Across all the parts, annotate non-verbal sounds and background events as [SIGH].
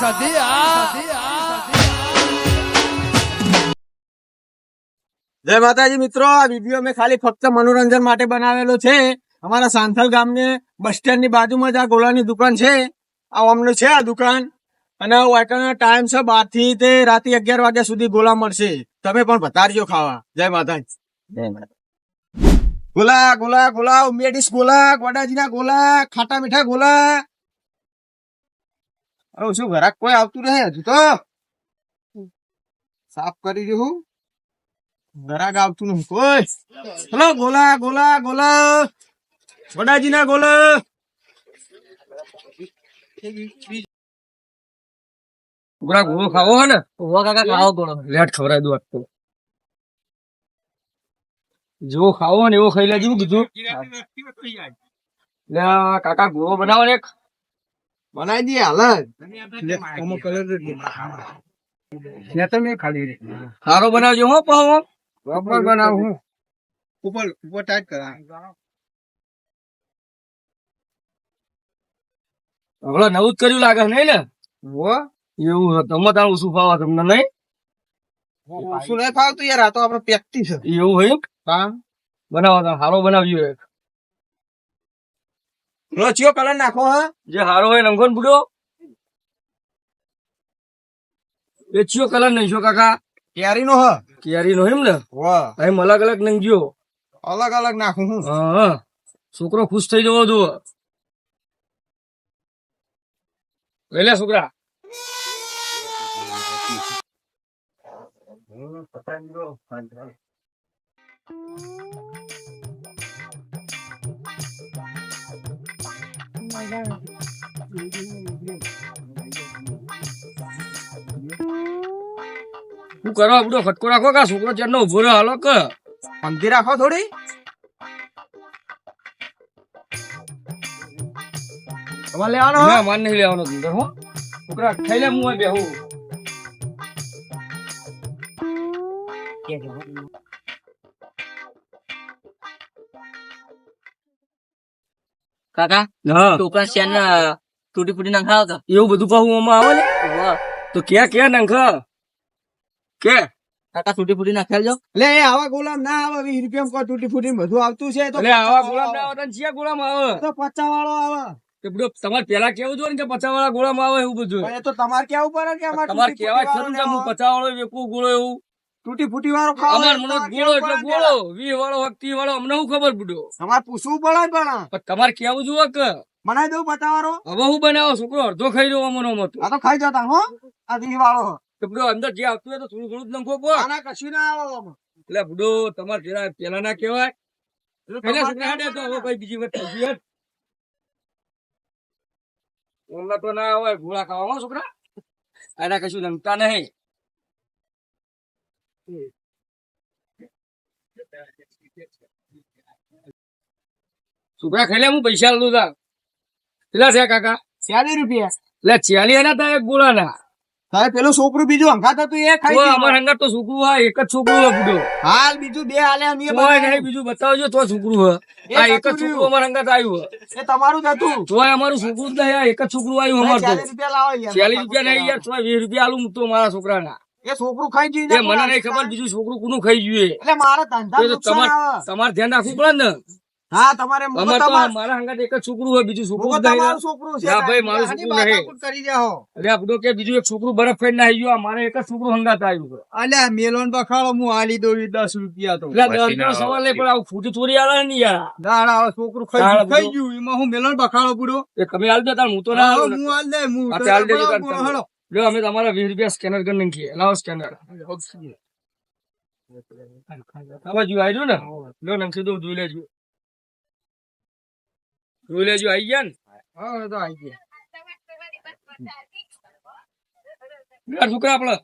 સધી જય માતાજી મિત્રો આ વીડિયો મેં ખાલી ફક્ત મનોરંજન માટે બનાવેલો છે. અમારા સાંથલ ગામને બસ સ્ટેન્ડની બાજુમાં જ આ ગોળાની દુકાન છે. આ અમને છે આ દુકાન. અને વાયકાનો ટાઈમ છે બારથી તે રાતે અગિયાર વાગ્યા સુધી ગોલા મળશે. તમે પણ ભતારજો ખાવા. જય માતાજી. જય ગોલા ગોલા ગોલા ઉમેડીસ ગોલા ગોડાજીના ગોલા ખાટા મીઠા ગોલા હવે શું ઘરાક કોઈ આવતું રહે? હજુ તો. સાફ કરી દઉં ઘરાક આવતું નહીં. કોઈ હલો ગોલા ગોલા ગોલા. વડાજીના ગોલા. ગોળા ગોળો ખાવો હે ને? ઊભો કાકા ખાવો ગોળો. લેટ ખવરાય દો આટલું જેવો ખાવો ને એવો ખાઈ લેજો કીધું. લે કાકા ગોળો બનાવો ને એક. બનાવી દઈએ હાલ. સારો બનાવજો હો પાવો બરાબર બનાવું ઉપર ઉપર ટાઈટ કરા હમણાં નવું જ કર્યું લાગે નહીં ને વો એવું. તમે તારું ઓછું ફાવા તમને નહીં? શું નહીં ફાવતું યાર આ તો આપણે પ્રેક્ટિસ એવું હોય હા. બનાવો તો સારો બનાવજો એક. લો ચિયો કલર નાખો હા? જે હારો હોય રંગોન બુડો. એ ચિયો કલર નહીં છો કાકા. કેરી નો હ? કેરી નો એમ ને? વાહ. એમ અલગ અલગ નંગ્યો. અલગ અલગ નાખું હું. હા હા. છોકરો ખુશ થઈ જવો જુઓ. લઈ લે છોકરા શું કરો બધો ફટકો રાખો કા છોકરો ચારનો ઊભો રહ્યો? હાલો કે. પંક્તિ રાખો થોડી. તમારે લેવાનો ના માન નહીં લેવાનો ધંધો હો. છોકરા ખાઈ લે હું અહીં બેહું. કાકા હા. ટોકરા શેન તૂટી ફૂટી ના ખાવ તો એવું બધું કહું આમાં આવે ને? તો ક્યાં ક્યાં નાખ? કે? કાકા તૂટી ફૂટી ના ખેલજો લે એ આવા ગુલામ ના આવે વીસ રૂપિયા કોઈ તૂટી ફૂટી બધું આવતું છે તો આવા ગુલામ ના આવે ચિયા ગુલામ આવે. તો પચાસ વાળો આવે તમારે પેલા કેવું જોઈએ કે પચાસ વાળા ગોળામાં આવે એવું બધું? એ તો તમારે કેવું પડે કે અમારે તમારે કેવા ખરું કે હું પચાસ વાળો વેકું ગોળો એવું? તૂટી ફૂટી વાળો ખાવ અમાર મને ગોળો એટલે ગોળો વી વાળો વખતી વાળો અમને હું ખબર પડ્યો? તમારે પૂછવું પડે પણ. પણ તમારે કેવું જુઓ કે? બનાવી દઉં બતાવારો હવે હું બનાવો છોકરો અડધો ખાઈ રહ્યો અમનો મતો આ તો ખાઈ જતા હો. આ વી વાળો. તો અંદર જે આવતું હોય તો થોડું ઘણું જ નંખો કો આના કશું ના આવે એટલે બુડો તમારે પેલા પેલા ના કહેવાય. પેલા છોકરા હાડે તો હવે કઈ બીજી વાત થઈ ગઈ. તો ના હોય ગોળા ખાવા છોકરા. આના કશું નંગતા નહીં. છોકરા ખાઈ હું પૈસા લઉં તા. કેટલા છે કાકા? ચાલીસ રૂપિયા. એટલે ચાલી એના તા એક ગોળા ના તારે પેલું છોકરું બીજું અંગાત હતું એ ખાઈ. અમારા હંગાત તો છોકરું હોય એક જ છોકરું હોય બુડો હાલ બીજું બે હાલે અમે તોય નહીં બીજું બતાવજો તો છોકરું હોય. આ એક જ છોકરું. અમારા હંગાત આવ્યું એ તમારું જ હતું. તોય અમારું છોકરું જ નહીં એક જ છોકરું આવ્યું અમારું તો. ચાલીસ રૂપિયા લાવો. ચાલીસ રૂપિયા નહીં યાર વીસ રૂપિયા આલું તો મારા છોકરાના. એ છોકરું ખાઈ ગયું એ મને નહીં ખબર બીજું છોકરું કોનું ખાઈ ગયું એટલે મારે ધંધા એ તો નુકસાન તમારે ધ્યાન રાખવું પડે ને. હા તમારે મુકો અમારે તો તમાર- મારા હંગાત એક જ છોકરું હોય બીજું છોકરું મુકો જ નહીં તમારું છોકરું છે ભાઈ, મારું છોકરું નહીં. કરી જાઓ. એટલે આ કે બીજું એક છોકરું બરફ ફેર ના ગયું મારે એક જ છોકરું હંગાત આવ્યું છે. અલ્યા મેલોન બખાડો હું આલી દઉં દસ રૂપિયા તો. એટલે સવાલ નહીં પણ આવું ખોટી ચોરી આવે ને યાર. દાડા છોકરું ખાઈ ખાઈ ગયું એમાં હું મેલોન બખાડો પૂરો. એ તમે હાલ દે તાર હું તો ના હા, હાલું ને. હું હાલ દે જો અમે તમારા વીસ રૂપિયા સ્કેનર કરી નાખીએ. લાવો સ્કેનર આ બાજુ આવ્યું ને? લો નંખી દઉં જોઈ લેજો. જોઈ લેજો આવી ગયા ને? હા, તો આઈ ગયા. છોકરા આપડે.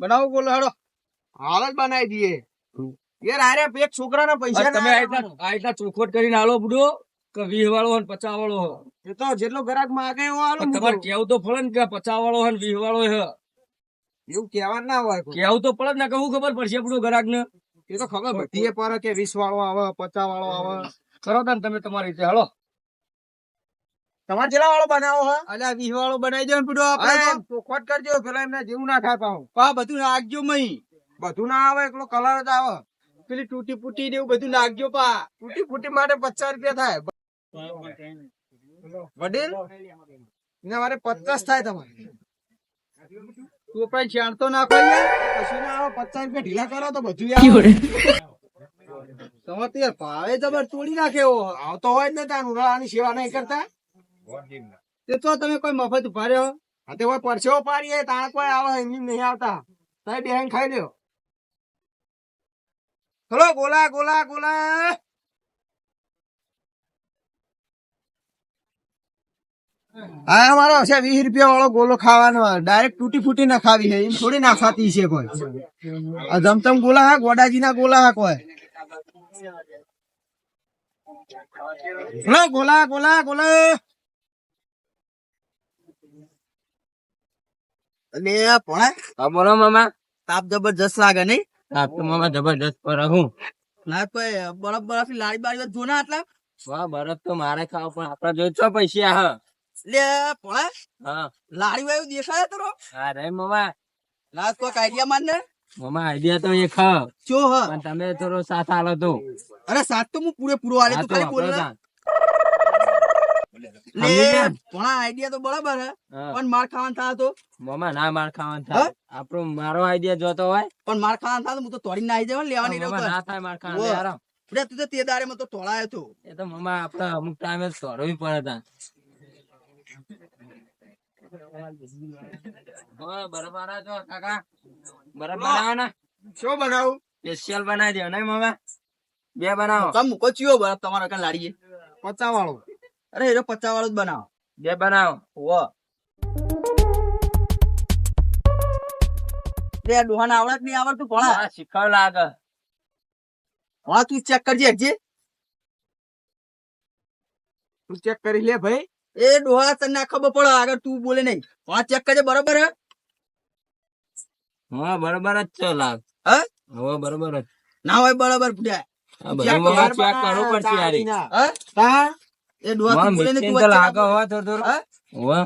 બનાવો બોલો હેડો હાલ જ બનાવી દઈએ. યાર આરે એક છોકરાના પૈસા તમે આ રીતના ચોખવટ કરીને આલો બુડો. કે વીસ વાળો હોય પચાસ વાળો એ તો જેટલો ગ્રાહક માંગે એવો તમારે કેવું તો ને કે પચાસ વાળો હોય વીસ વાળો એવું કેવા ના હોય કેવું તો પડે ને કે ખબર પડશે બુડો ગ્રાહક ને એ તો ખબર બધી પર કે વીસ વાળો આવે પચાસ વાળો આવે. કરો તાન તમે તમારી રીતે હાલો. તમારે જેલા વાળો બનાવો હે? અલ્યા વીસ વાળો બનાવી દેવો પીડો આપણે. ચોખવટ કરજો પેલા એમને જેવું ના થાય પાઉં પા બધું નાખજો મહી બધું ના આવે એકલો કલર જ આવે. પેલી તૂટી ફૂટી ને એવું બધું નાખજો પા. તૂટી ફૂટી માટે પચાસ રૂપિયા થાય. વડીલ? એના મારે પચાસ થાય તમારે. તું પણ છાણતો નાખો યાર કશું ના આવો પચાસ રૂપિયા ઢીલા કરો તો બધું આવે [LAUGHS] તમે તો ભાવે જબર તોડી નાખે એવો. આવતો હોય ને ત્યાં ઉનાળાની સેવા નહીં કરતા. તે તો તમે કોઈ મફત ઊભા રહ્યો. હા તે કોઈ પરસેવો પાડીએ ત્યાં કોઈ આવે એમની નહીં આવતા. તમે બેન ખાઈ લ્યો. ચલો ગોલા ગોલા ગોલા. હા અમારો હશે વીસ રૂપિયા વાળો ગોલો ખાવાનો. ડાયરેક્ટ તૂટી ફૂટી ના ખાવી છે એમ થોડી ના ખાતી છે કોઈ. આ જમતમ ગોલા હા ગોડાજી ના ગોલા હા કોઈ ગોલા ગોલા ગોલા. અને હા બોલો મામા. તાપ જબરજસ્ત લાગે નહીં? તાપ તો મામા જબરજસ્ત પર હું ના કોઈ બરફ બરફ લારી બારી જો ના આટલા. બરફ તો મારે ખાવ પણ આપડા જોઈ છો પૈસા હ? લે પણ હા. લારી વાયું દેખાય તરો હા રે મામા ના કોઈક આઈડિયા માન ને મામા આઈડિયા તો એ ચો હ. પણ તમે થોડો સાથ આલો તો. અરે સાત તો હું પૂરેપૂરો આલે તો ખાલી બોલ આપણો ને. તાન. લે સમજી આઈડિયા તો બરાબર હે. પણ માર ખાવાનું તો. મામા ના માર ખાવાનું થાય આપણો મારો આઈડિયા જોતો હોય. પણ માર ખાવાનું તો હું તો તોડીને આવી જવા લેવાની ના થાય માર. યાર તું તો તે દારે માં તો તોડાયો તો. એ તો મમા આપડા અમુક ટાઈમે તોડવી પડે તા. હા, બરાબર કાકા? બરાબર બનાવો શું બનાવું? સ્પેશિયલ બનાવી દો નહીં મામા? બે બનાવો. તમે મૂકો ચિયો બરફ તમારા કાન લાડીએ. પચા વાળો અરે એ પચા વાળો જ બનાવો. બે બનાવો. વો રે ડોહાને આવડત નહીં આવડતું ભણા હા, શીખવ લાગે. હા તું ચેક કરજે હજી તું ચેક કરી લે ભાઈ. એ ડોહા તને ના ખબર પડે આગળ તું બોલે નહીં. હા ચેક કરજે બરોબર હે? હા બરાબર જ છો લાગ હા? હવે બરોબર જ. ના હોય બરોબર હવે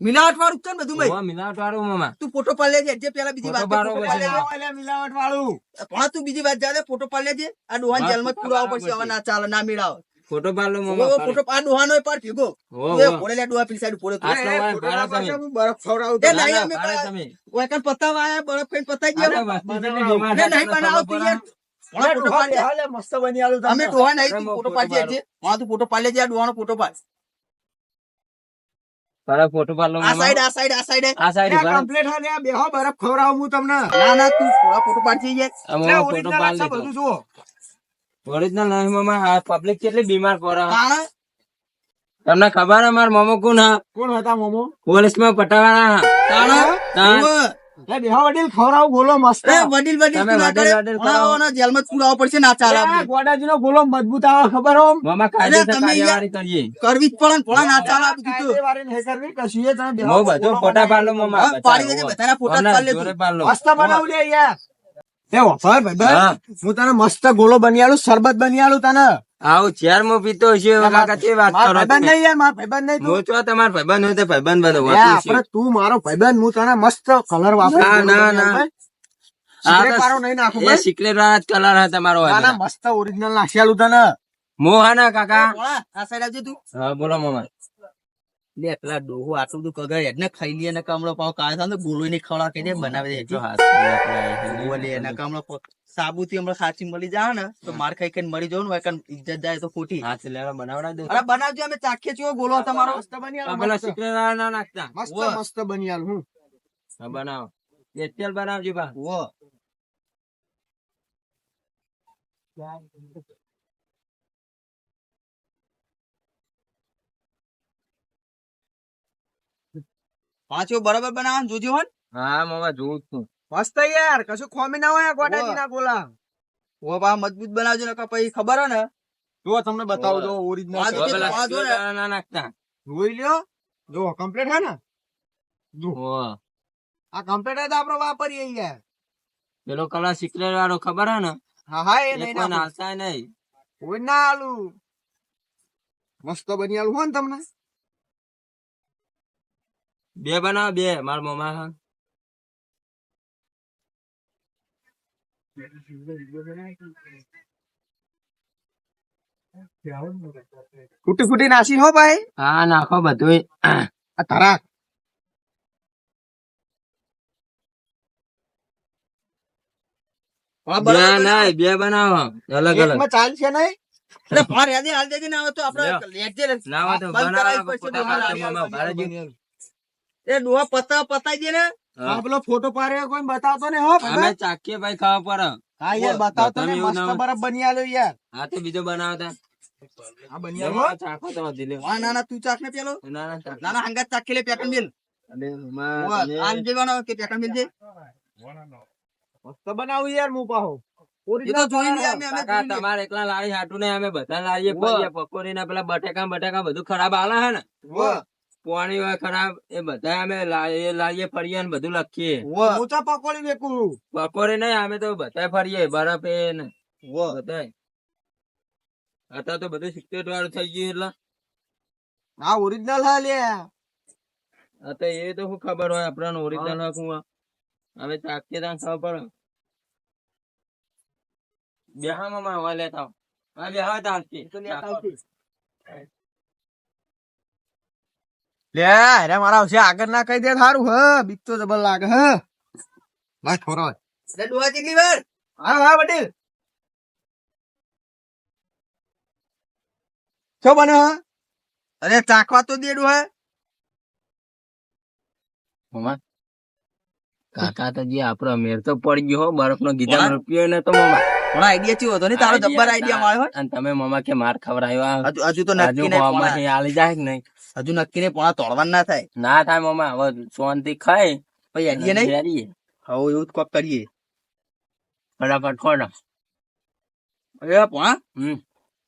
મિલાવટ વાળું છે ને બધું ભાઈ. મિલાવટ વાળું મામા તું ફોટો પાડ લેજે જે પેલા બીજી વાત ફોટો ફોટો પાડો લેજે. મિલાવટ વાળું પણ તું બીજી વાત જાદે ફોટો પાડ લેજે. આ ડોહાને જેલમાં ફોટો પડશે. હવે ના ચાલે ના મેળાવ. ફોટો પાડ લો મામા ફોટો ડોહાનો એ પાડ ભેગો એ હો. ફોડે લે ડોહા પેલી સાઈડ પાડો તમે. બરફ ખવડાવું દે. નહીં, અમે તમે. ઓય કન પત્તા આયા બરફ કઈ પતાઈ ગયા ને નહીં તમને બનાવતી યાર. પડે? પણ ફોટો પાડ લે. હાલે, મસ્ત બની આલું અમે ડોહા નહીં ફોટો ફોટો પાડજે પાડો. તું ફોટો પાડ લેજે આ ફોટો પાડ પાડો, ફોટો પાડ લો આ સાઈડ આ સાઈડ આ સાઈડ આ સાઈડ લે, હા, લે, બેહો, બરફ ખવડાવું હું તમને ના ના તું થોડા ફોટો લે, ફોટો પાડ છે બધું જુઓ. ઓરિજિનલ નહીં મામા આ પબ્લિક કેટલી બીમાર પડે? તમને ખબર હે મારા મામા કોણ હા? કોણ હતા મોમો? પોલીસમાં પટાવાળા તાણે? તાણ. ઓય. લે, બેહો, વડીલ, ખવડાવું મસ્ત. પડશે ના ચાલે મજબૂત આવે ખબર હોમ મામા અરે તમે કરીએ. કરવી જ પડે ને ના ચાલે બધું તો. કાયદેવારી નહીં કરવી, કશું એ તમે બેહો, હું બધું ફોટા મામા. પાડી દેજે, બધાના ફોટા પાડ લો. મસ્ત બનાવું લે યાર એ ઓફર ભાઈ હું. તને મસ્ત ગોળો બની આલું શરબત બની આલું તને. આવું ચેરમાં પીતો છે વાત કરો ભાઈબંધ નહીં યાર મારો ભાઈબંધ નહીં તું. હું છો તમારો ભાઈબંધ હોય તો ભાઈબંધ બનો આપણે તું મારો ભાઈબંધ હું તને મસ્ત કલર વાપરું ના, ના, ના. તો- વાળો નહીં નાખું એ ભાઈ. સિક્રેટ વાળા કલર હે તમારો ના ના મસ્ત ઓરિજિનલ નાખી આલું તને. મોહના કાકા. આ સાઈડ આવજે તું. હા બોલો મામા લે, પેલા ડોહો આટલું બધું કગર એને ખાઈ લે, એને કમળો પાવ કાઢે થાય ને ની ખવડા કે બનાવે છે જો. એના કામળો સાબુથી હમણાં સાચી મળી જાય ને તો માર ખાઈ ખાઈને મરી જવું ને હોય ઇજ્જત જાય તો ખોટી. હાથ લેવા બનાવડા દે અરે બનાવજો અમે ચાખીએ છીએ ગોળો તમારો. મસ્ત બની પેલા મસ્ત. ના નાખતા. મસ્ત મસ્ત બની આલું હું. બનાવ બનાવો. સ્પેશિયલ બનાવજો બા. વો પાંચો બરાબર બનાવવાનું? જોજો હોન? હા મામા જોઉં છું. મસ્ત યાર. કશું ખોમી ના હોય ગોડાજીના ગોલા ઓ બા મજબૂત બનાવજો ને પછી ખબર હે ને? જો તમને બતાવું જો ઓરિજિનલ ને. ના નાખતા. જોઈ લ્યો. જો કમ્પ્લીટ હે ને? જો. આ કમ્પ્લીટ તો આપણે વાપરીએ યાર પેલો કલા સિક્રેટ વાળો ખબર હે ને? હા હા એ નહીં કોઈ નાખું. નહીં. કોઈ ના આલુ. મસ્ત બની આલુ હો ને તમને. બે બનાવો બે. મારા મમ્મા હા ફૂટી ફૂટી નાસી હો ભાઈ? હા નાખો બધું આ તારા. બે ના બે બનાવો. અલગ અલગ. ચાલશે નહીં? એટલે ફોન યાદી હાલ દેજે ને હવે તો આપણે લેજે ના હોય તો બનાવો, કરાવી પડશે ફોટા ડોહા પાડજો, લાડી મમ્મા, આવવાની. ભાડે જો. એ ડોહા પતા પતાઈ દે ને. આ પેલો ફોટો પાડ્યો કોઈ બતાવતો ને હો અમે ચાકીએ ભાઈ ખાવા પડે હા યાર બતાવતો ને મસ્ત બરફ બની આલ્યો યાર. હા તો બીજો બનાવતા. આ બની લેવો, ચાખો તમે દિલે. હા ના ના તું ચાક ને પેલો. ના ના ચાખ. ના ના હંગાત ચાક લે પેકન બિલ. તમે- આમ કે પેકન બિલ છે મસ્ત બનાવું યાર હું પાહો. એ તો જોઈ લઈએ અમે અમે કાકા, જોઈ લઈએ. તમારે એકલા લારી હાટું નહીં અમે બધા લારીએ પકોડી ના પેલા બટેકા બટેકા બધું ખરાબ આલે હે ને. પાણી હોય ખરાબ એ બધા અમે લાવીએ ફરીએ ને બધું લખીએ. હું તો પકોડી વેકું. પકોડી નહીં અમે તો બધા ફરીએ બરફ એ ને બધા અત્યારે તો બધું સિક્યોર વાળું થઈ ગયું એટલે. હા ઓરિજિનલ હા લે. અત્યારે એ તો શું ખબર હોય આપણને ઓરિજિનલ હોય શું અમે હવે ચાકીએ ત્યાં ખબર પડે બેહામાં મામા લેતા હા બેહા ચાલતી લે અરે મારા આવશે. આગળ ના કહી દે સારું હ. બીક તો જબર લાગે હ. ભાઈ થોરો એટલે ડોહા ચીલી વાર હા હા વડીલ. શું બને હ? અરે ચાખવા તો દે ડોહા મમા કાકા તો જે આપણો મેર તો પડી ગયો હો. બરફ નો ગીધા રૂપિયો ને તો મામા પણ આઈડિયા ચેવો હતો ને? તારો જબ્બર આઈડિયા માર્યો અને તમે મામા કે માર ખવડાવ્યો હજુ હજુ તો નક્કી નહીં મામા. કે આલી જાય કે નહીં? હજુ નક્કી નહીં પોણા તોડવાનું ના થાય. ના થાય મામા હવે શાંતિ ખાય. પછી આઈડિયા નહીં? બેરીએ. હવે એવું જ કોક કરીએ. ફટાફટ ખોડા. અરે પોણા? હમ.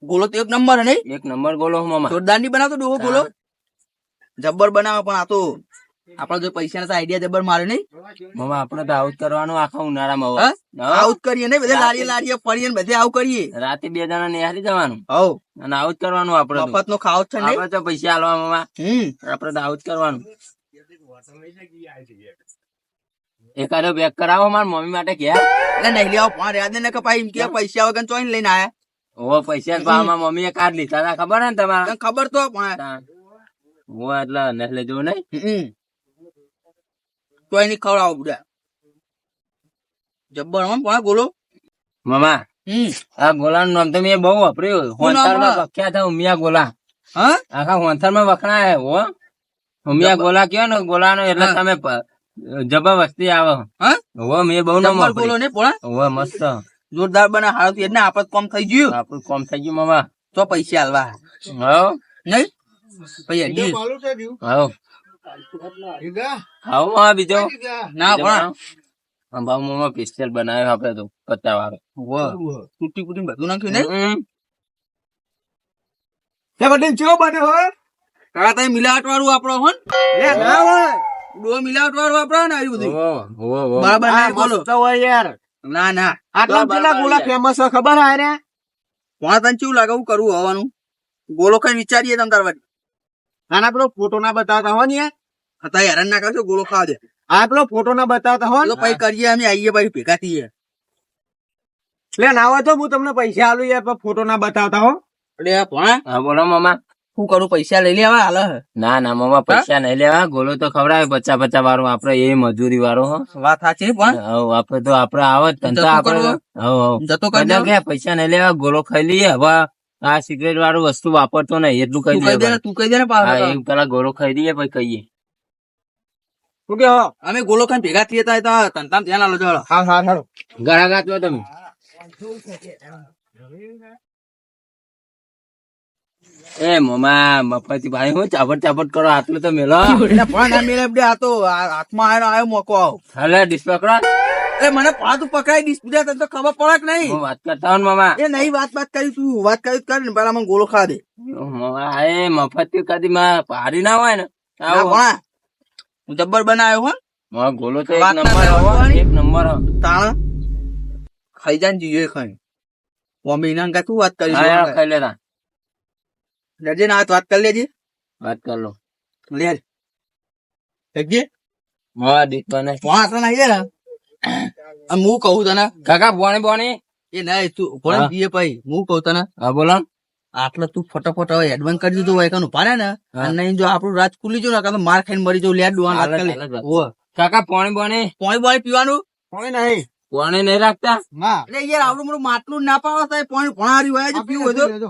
ગોલો તો એક નંબર હે નહીં? એક નંબર ગોલો હો મામા જોરદારની બનાવતો ડોહો ગોલો? જબ્બર બનાવે પણ આ તો. આપડે જો પૈસા ના આઈડિયા જબર મારે નહીં. મામા આપણે તો આઉટ કરવાનું આખા ઉનાળામાં આઉટ કરીએ ને બધે લારીએ લારીએ ફરીએ ને બધે આવું કરીએ. રાતે બે જણા નિહાળી જવાનું. હવ. અને જ કરવાનું આપડે તો. મફત નો ખાવ છે આપડે તો પૈસા આલવા મામા હમ. આપડે તો આઉટ કરવાનું. એકાદો પેક કરાવો માર મમ્મી માટે કે એટલે નહીં લેવા પણ યાદ ને કે ભાઈ એમ કે પૈસા વગર ચોઈન લઈને આયા. ઓ પૈસા જ મમ્મી એ કાર્ડ લીધા ખબર ને તમારા? ખબર તો પણ. ઓ એટલે નહીં લેજો નહીં? હમ. એની ખવડાવો બધા. જબ્બર હમ પણ ગોલો મામા આ ગોલા નું નામ તો મેં બહુ વાપર્યું. હોનથારમાં વખ્યા હતા ઉમિયા ગોલા. હા? આખા હોનથારમાં વખણાય હો. ઉમિયા ગોલા કયો ને? ગોલાનો એટલે તમે પ- આવો આવે. હા? હો મેં બહુ નામ ગોલો ને પોણા. હો મસ્ત. જોરદાર બના હારું એટલે આપત કોમ થઈ ગયું. આપત કોમ થઈ ગયું મામા. તો પૈસા હાલવા હો. નહીં? પૈસા હો. હા બીજો? ના પણ બનાવો. ભાવ મામા બનાવ્યો આપડે તો પચાસ વાળો. તૂટી ફૂટી બધું નાખ્યું નહીં હમ. લે બને હો? કાકા તમે મિલાવટ વાળું વાપરો હો ને? લે ના હોય. મિલાવટ વાળું વાપરો ને આવ્યું બધું. હો, હો, હો. બરાબર ના બોલો. હોય યાર. ના ના. આટલા પેલા ગોલા ફેમસ છે ખબર હે રે કોણ તને કેવું લાગે? હું કરવું હોવાનું. ગોલો કઈ વિચારીએ તમ તાર આના પેલો ફોટો ના બતાવતા હો ને યાર અત્યારે હેરાન ના કરશો ગોળો ખાવા દે. આ પેલો ફોટો ના બતાવતા હો ને. પછી કરીએ અમે આઈએ પછી ભેગા થઈએ. એટલે ના હોય તો હું તમને પૈસા આલું યાર ફોટો ના બતાવતા હો. એટલે ભણા. હા બોલો મામા. શું કરું પૈસા લઈ લેવા હાલ. ના ના મામા પૈસા નહીં લેવા. ગોલો તો ખવડાવે બચ્ચા બચ્ચા વાળો. આપડે એ મજૂરી વાળો હો. વાત સાચી પણ હવ આપડે તો આપડે આવે જ ધંધો આપડે? હવ જતો કરી પૈસા નહીં લેવા ગોલો ખાઈ લઈએ હવે આ સિગરેટ વાળું વસ્તુ વાપરતો નહીં એટલું તું કહી દે તું કહી દે ને હા પાછો પેલા ગોળો ખાઈ દઈએ પછી કહીએ શું કે અમે ગોળો ખાઈ ભેગા થઈએ તો તંતામ ધ્યાન આલો ચાલો હા હા હાલો ગળા ગાતો તમે. એ મમા મફતી ભાઈ હું ચાપટ ચાપટ કરો આટલું તો મેલો. પણ ના મેળે આ તો હાથમાં આયો આયો મોકો આવ. હાલે ડિસ્પ્લે પકડો એ મને પાતું પકડાઈ દઈશ. બીજા તને તો ખબર પડે કે નહીં. વાત કરતા મામા. એ નહીં વાત વાત કરી તું. વાત કરી કર ને પેલા મને ગોળો ખા દે. એ મફતી કદી માં પાડી ના હોય ને. હું જબ્બર બનાવ્યો હો મારો ગોલો તો એક નંબર હો, એક નંબર. તાણ. ખાઈ જાય જીજો ખાઈ મમ્મી ના તું વાત કરી ખાઈ લેતા. લેજે ના વાત કરી લેજે. વાત કર લો. લે જગ્યે મારા દીકરાને પોણા આટલા નાખી દે ને અને હું કહું તને કાકા બોને બોને એ ના તું કોણ હા. ભાઈ હું કહું તને હા બોલો. આટલે તું ફટાફટ હવે એડવાન્સ કરી દીધું હોય કાનું પાડે ને. અને જો આપણું રાજ ખુલી જો ને કાં તો માર ખાઈને મરી જવું લેડ જ. ઓવે. કાકા પાણી બાણી પાણી બાણી પીવાનું? પાણી નહીં. પોણે નહીં રાખતા? ના. એટલે યાર આવડું મોટું માટલું ના પાડો થાય પાણી ભણા હારી હોય છે પીવું હોય તો.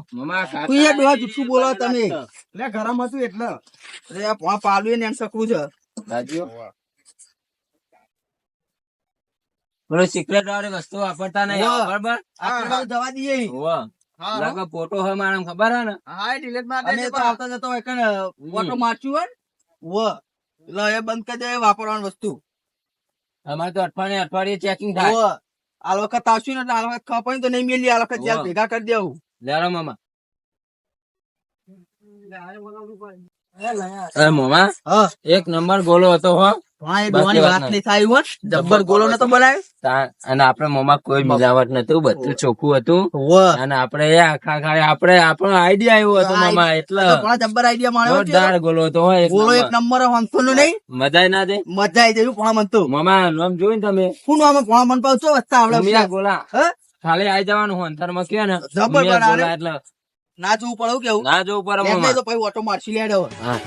તું યાર ડોહા જુઠ્ઠું બોલો તમે. એટલે ગરમ હતું એટલે. આ પોણા ને એમ સકરું છે. રાજીઓ. પેલો સિક્રેટ વાળી વસ્તુ વાપરતા નહીં બરાબર જવા દઈએ લાગે ફોટો હોય મારા ખબર હે ને હા ડિલેટ માર તો આવતા જતો હોય કે ફોટો મારચ્યું હોય વ એટલે એ બંધ કરી દે વાપરવાની વસ્તુ અમારે તો અઠવાડિયે અઠવાડિયે ચેકિંગ થાય આ વખત આવશું ને આ વખત ખબર તો નહીં મેલી આ વખત જ્યાં ભેગા કરી દેવું લેરો મામા મામા એક નંબર ગોલો હતો હો હા એ બાકી વાત વાત નહીં. નહીં. થાય હોત? જબ્બર ગોલો નતો બનાવ્યો અને આપડે મોમાં કોઈ મિલાવટ નતું બધું ચોખ્ખું હતું. અને આપણે આખા ખાલી આપણે આપણો આઈડિયા આવ્યો હતો મામા એટલે જબ્બર આઈડિયા માણ્યો જોરદાર ગોલો હતો હો એક ગોળો એક નંબર. નું નહીં? મજા ના દે. મજા આવી જયું પણ મનતું. મામા નામ જોયું તમે? શું નામ પણ મન પાવ છો વસ્તા આવડે ગોળા. ગોલા ખાલી આવી જવાનું હું અંતરમાં કે ને. ગોલા એટલે. ના જોવું પડે કેવું? ના જોવું પડે તો પછી ઓટો મારસી લેડો. હા